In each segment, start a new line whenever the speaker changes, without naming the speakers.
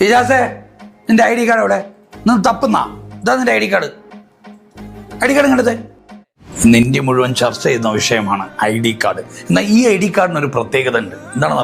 ഇജാസേ നിന്റെ I D card എവിടെ? നിന്ന് തപ്പുന്ന. ഇതാ നിന്റെ I D card. I D card ഇങ്ങനത്തെ നിന്റെ മുഴുവൻ ചർച്ച ചെയ്യുന്ന വിഷയമാണ് ഐ ഡി കാർഡ്. എന്നാൽ ഈ ഐ ഡി കാർഡിന് ഒരു പ്രത്യേകത ഉണ്ട്. എന്താണെന്ന്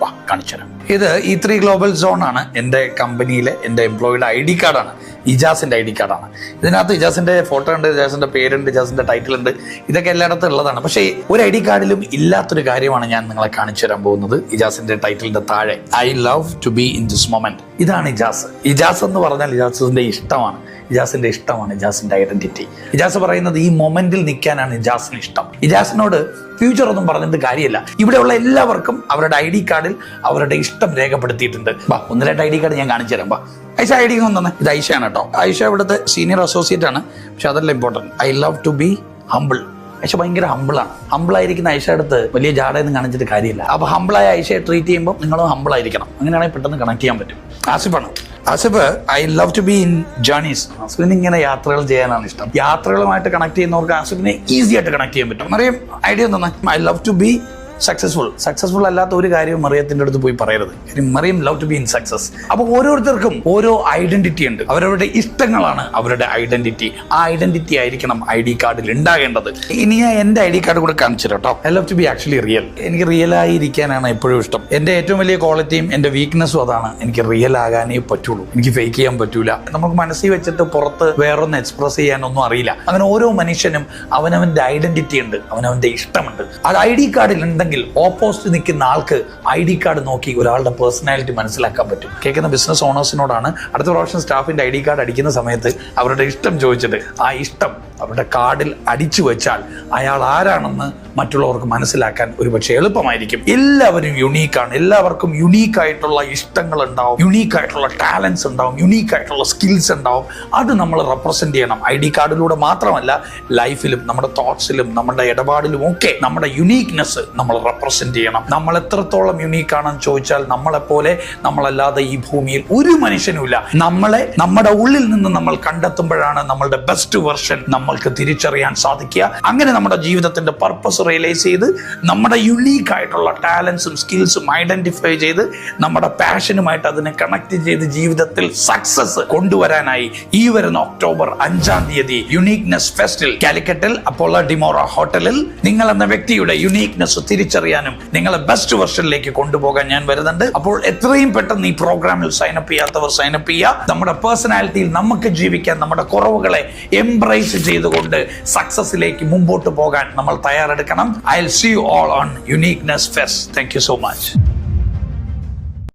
വാ കാണിച്ചുതരാം ഇത് ഇ ത്രീ ഗ്ലോബൽ സോൺ ആണ്. എന്റെ കമ്പനിയിലെ എന്റെ എംപ്ലോയിയുടെ ഐ ഡി കാർഡാണ് ഇജാസിന്റെ ഐ ഡി കാർഡാണ് ഇതിനകത്ത് ഇജാസിന്റെ ഫോട്ടോ ഉണ്ട് ഇജാസിന്റെ പേരുണ്ട് ഇജാസിന്റെ ടൈറ്റിൽ ഉണ്ട്. ഇതൊക്കെ എല്ലായിടത്തും ഉള്ളതാണ്. പക്ഷേ ഒരു ഐ ഡി കാർഡിലും ഇല്ലാത്തൊരു കാര്യമാണ് ഞാൻ നിങ്ങളെ കാണിച്ചു തരാൻ പോകുന്നത്. ഇജാസിന്റെ ടൈറ്റിലിന്റെ താഴെ I love to be in this moment ഇതാണ് ഇജാസ്. ഇജാസ് എന്ന് പറഞ്ഞാൽ ഇജാസിന്റെ ഇഷ്ടമാണ്. ഇജാസിന്റെ ഇഷ്ടമാണ് ഇജാസിന്റെ ഐഡന്റിറ്റി ഇജാസ് പറയുന്നത് ഈ മൊമെന്റിൽ നിൽക്കാനാണ് ഇജാസിന് ഇഷ്ടം. ഇജാസിനോട് ഫ്യൂച്ചർ ഒന്നും പറഞ്ഞിട്ട് കാര്യമില്ല. ഇവിടെയുള്ള എല്ലാവർക്കും അവരുടെ ഐ ഡി കാർഡിൽ അവരുടെ ഇഷ്ടം രേഖപ്പെടുത്തിയിട്ടുണ്ട്. ബാ ഒന്ന് ഐ ഡി കാർഡ് ഞാൻ കാണിച്ചു തരാം. ബാ ഐഷ ഐ ഡി ഒന്ന് തന്നെ. ഇത് ഐഷയാണ് കേട്ടോ. ഐഷ ഇവിടുത്തെ സീനിയർ അസോസിയേറ്റ് ആണ്. പക്ഷെ അതല്ല important I love to be humble Aisha ഭയങ്കര ഹമ്പിളാണ് ഹമ്പിളായിരിക്കുന്ന ഐഷ അടുത്ത് വലിയ ജാടയെന്ന് കാണിച്ചിട്ട് കാര്യമില്ല. അപ്പോൾ ഹമ്പിളായ ഐഷയെ ട്രീറ്റ് ചെയ്യുമ്പോൾ നിങ്ങളും ഹമ്പിളായിരിക്കണം അങ്ങനെയാണെങ്കിൽ പെട്ടെന്ന് കണക്ട് ചെയ്യാൻ പറ്റും. ആസിഫാണ്? Asif I love to be in journeys ആസിഫിന് ഇങ്ങനെ യാത്രകൾ ചെയ്യാനാണ് ഇഷ്ടം. യാത്രകളുമായിട്ട് കണക്ട് ചെയ്യുന്നവർക്ക് ആസിഫിനെ ഈസി ആയിട്ട് കണക്ട് ചെയ്യാൻ പറ്റും. അറിയാം ഐഡിയ എന്താണ് I love to be successful successful അല്ലാത്ത ഒരു കാര്യവും മറിയത്തിന്റെ അടുത്ത് പോയി പറയരുത്. Mariam love to be in success അപ്പോൾ ഓരോരുത്തർക്കും ഓരോ ഐഡന്റിറ്റി ഉണ്ട്. അവരവരുടെ ഇഷ്ടങ്ങളാണ് അവരുടെ ഐഡന്റിറ്റി ആ ഐഡന്റിറ്റി ആയിരിക്കണം ഐ ഡി കാർഡിൽ ഉണ്ടാകേണ്ടത്. ഇനി ഞാൻ എന്റെ ഐ ഡി കാർഡ് കൂടെ കാണിച്ചു കേട്ടോ I love to be actually real എനിക്ക് റിയൽ ആയിരിക്കാനാണ് എപ്പോഴും ഇഷ്ടം. എന്റെ ഏറ്റവും വലിയ ക്വാളിറ്റിയും എന്റെ വീക്ക്നെസ്സും അതാണ്. എനിക്ക് റിയൽ ആകാനേ പറ്റുള്ളൂ. എനിക്ക് ഫേക്ക് ചെയ്യാൻ പറ്റൂല. നമുക്ക് മനസ്സിൽ വെച്ചിട്ട് പുറത്ത് വേറൊന്ന് എക്സ്പ്രസ് ചെയ്യാനൊന്നും അറിയില്ല. അങ്ങനെ ഓരോ മനുഷ്യനും അവനവന്റെ ഐഡന്റിറ്റി ഉണ്ട്. അവനവന്റെ ഇഷ്ടമുണ്ട്. അത് ഐ ഡി കാർഡിൽ ഉണ്ടെങ്കിൽ ഓപ്പോസിറ്റ് നിൽക്കുന്ന ആൾക്ക് ഐ ഡി കാർഡ് നോക്കി ഒരാളുടെ പേഴ്സണാലിറ്റി മനസ്സിലാക്കാൻ പറ്റും. കേൾക്കുന്ന ബിസിനസ് ഓണേഴ്സിനോടാണ് അടുത്ത പ്രാവശ്യം സ്റ്റാഫിന്റെ ഐ ഡി കാർഡ് അടിക്കുന്ന സമയത്ത് അവരുടെ ഇഷ്ടം ചോദിച്ചിട്ട് ആ ഇഷ്ടം അവരുടെ കാർഡിൽ അടിച്ചു വെച്ചാൽ അയാൾ ആരാണെന്ന് മറ്റുള്ളവർക്ക് മനസ്സിലാക്കാൻ ഒരുപക്ഷെ എളുപ്പമായിരിക്കും. എല്ലാവരും യുണീക്കാണ് എല്ലാവർക്കും യുണീക്ക് ആയിട്ടുള്ള ഇഷ്ടങ്ങൾ ഉണ്ടാവും. യുണീക്ക് ആയിട്ടുള്ള ടാലൻസ് ഉണ്ടാവും. യുണീക്ക് ആയിട്ടുള്ള സ്കിൽസ് ഉണ്ടാവും. അത് നമ്മൾ റെപ്രസെന്റ് ചെയ്യണം. ഐ ഡി കാർഡിലൂടെ മാത്രമല്ല ലൈഫിലും നമ്മുടെ തോട്ട്സിലും നമ്മുടെ ഇടപാടിലും ഒക്കെ നമ്മുടെ യുണീക്നെസ് നമ്മൾ റെപ്രസെന്റ് ചെയ്യണം. നമ്മൾ എത്രത്തോളം യുണീക്ക് ആണെന്ന് ചോദിച്ചാൽ നമ്മളെപ്പോലെ നമ്മളല്ലാതെ ഈ ഭൂമിയിൽ ഒരു മനുഷ്യനുമില്ല. നമ്മളെ നമ്മുടെ ഉള്ളിൽ നിന്ന് നമ്മൾ കണ്ടെത്തുമ്പോഴാണ് നമ്മളുടെ ബെസ്റ്റ് വെർഷൻ നമ്മൾക്ക് തിരിച്ചറിയാൻ സാധിക്കുക. അങ്ങനെ നമ്മുടെ ജീവിതത്തിന്റെ പർപ്പസ് റിയലൈസ് ചെയ്ത് നമ്മുടെ യുണീക്ക് ആയിട്ടുള്ള ടാലൻസും സ്കിൽസും ഐഡന്റിഫൈ ചെയ്ത് നമ്മുടെ പാഷനുമായിട്ട് അതിനെ കണക്ട് ചെയ്ത് ജീവിതത്തിൽ സക്സസ് കൊണ്ടുവരാനായി ഈ വരുന്ന ഒക്ടോബർ അഞ്ചാം തീയതി യുണീക്നെസ് ഫെസ്റ്റിൽ കാലിക്കറ്റിൽ അപ്പോളോ ഡിമോറ ഹോട്ടലിൽ നിങ്ങൾ എന്ന വ്യക്തിയുടെ യുണീക്നെസ് തിരിച്ചറിയാനും നിങ്ങളെ ബെസ്റ്റ് വെർഷനിലേക്ക് കൊണ്ടുപോകാൻ ഞാൻ വരുന്നുണ്ട്. അപ്പോൾ എത്രയും പെട്ടെന്ന് ഈ പ്രോഗ്രാമിൽ സൈനപ്പ് ചെയ്യാത്തവർ സൈനപ്പ് ചെയ്യുക. നമ്മുടെ പേഴ്സണാലിറ്റിയിൽ നമുക്ക് ജീവിക്കാൻ നമ്മുടെ കുറവുകളെ എംബ്രേസ് ചെയ്തുകൊണ്ട് സക്സസിലേക്ക് മുമ്പോട്ട് പോകാൻ നമ്മൾ തയ്യാറെടുക്കണം. I see you all on uniqueness fest thank you so much